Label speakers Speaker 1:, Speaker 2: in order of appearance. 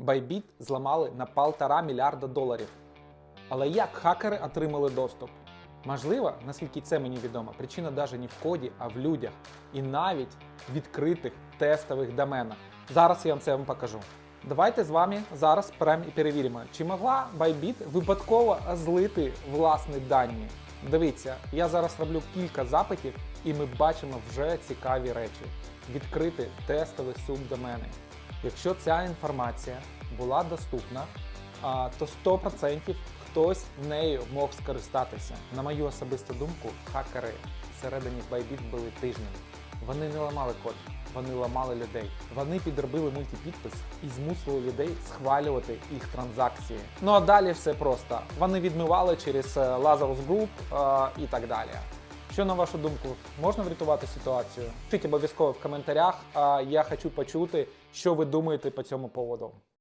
Speaker 1: Bybit зламали на 1,5 мільярда доларів. Але як хакери отримали доступ? Можливо, наскільки це мені відомо, причина навіть не в коді, а в людях. І навіть відкритих тестових доменах. Зараз я вам це вам покажу. Давайте з вами зараз прям і перевіримо, чи могла Bybit випадково злити власні дані. Дивіться, я зараз роблю кілька запитів, і ми бачимо вже цікаві речі. Відкрити тестові субдомени. Якщо ця інформація була доступна, то 100% хтось нею мог скористатися. На мою особисту думку, хакери всередині Bybit були тижнями. Вони не ламали код, вони ламали людей. Вони підробили мультипідпис і змусили людей схвалювати їх транзакції. Ну а далі все просто. Вони відмивали через е, Lazarus Group е, і так далі. Що на вашу думку, можна врятувати ситуацію? Пишіть обов'язково в коментарях. А я хочу почути, що ви думаєте по цьому поводу.